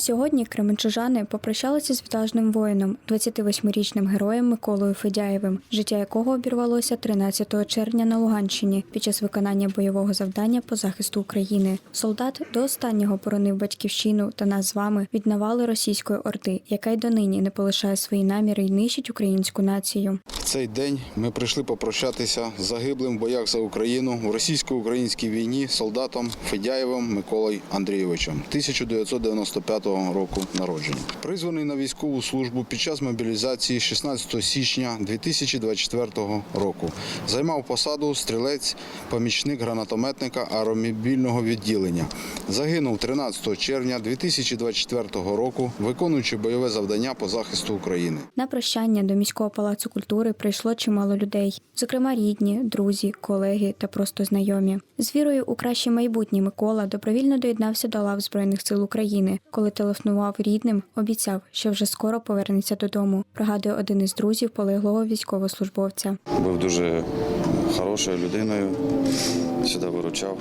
Сьогодні кременчужани попрощалися з відважним воїном, 28-річним героєм Миколою Федяєвим, життя якого обірвалося 13 червня на Луганщині під час виконання бойового завдання по захисту України. Солдат до останнього боронив батьківщину та нас з вами від навали російської орди, яка й донині не полишає свої наміри й нищить українську націю. В цей день ми прийшли попрощатися з загиблим в боях за Україну в російсько-українській війні солдатом Федяєвим Миколою Андрійовичем 1995 року народження. Призваний на військову службу під час мобілізації 16 січня 2024 року. Займав посаду стрілець, помічник гранатометника аеромобільного відділення. Загинув 13 червня 2024 року, виконуючи бойове завдання по захисту України. На прощання до міського палацу культури прийшло чимало людей, зокрема рідні, друзі, колеги та просто знайомі. З вірою у краще майбутнє Микола добровільно доєднався до лав Збройних сил України. Коли телефонував рідним, обіцяв, що вже скоро повернеться додому. Пригадує один із друзів полеглого військовослужбовця. Був дуже хорошою людиною, завжди виручав.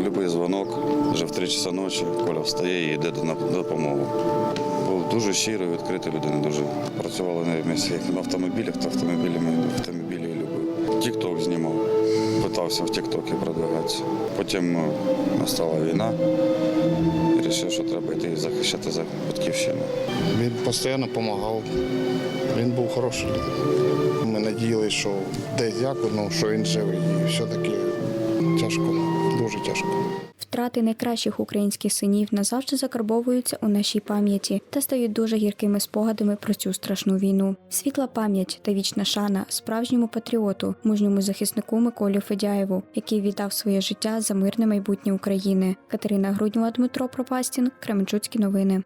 Любий дзвонок, вже в 3 часа ночі, Коля встає і йде на допомогу. Був дуже щирою, відкритою людиною, дуже працювали на місці як на автомобілях, то автомобілями автомобілі любив. Тік-ток знімав, питався в Тік-токі продвигатися. Потім е, настала війна вирішив, що треба йти захищати за батьківщину. Він постійно допомагав. Він був хороший. Ми надіялися, що десь як, ну, що він живий. І все-таки тяжко, дуже тяжко. Втрати найкращих українських синів назавжди закарбовуються у нашій пам'яті та стають дуже гіркими спогадами про цю страшну війну. Світла пам'ять та вічна шана справжньому патріоту, мужньому захиснику Миколі Федяєву, який віддав своє життя за мирне майбутнє України. Катерина Груднєва, Дмитро Пропастін, Кременчуцькі новини.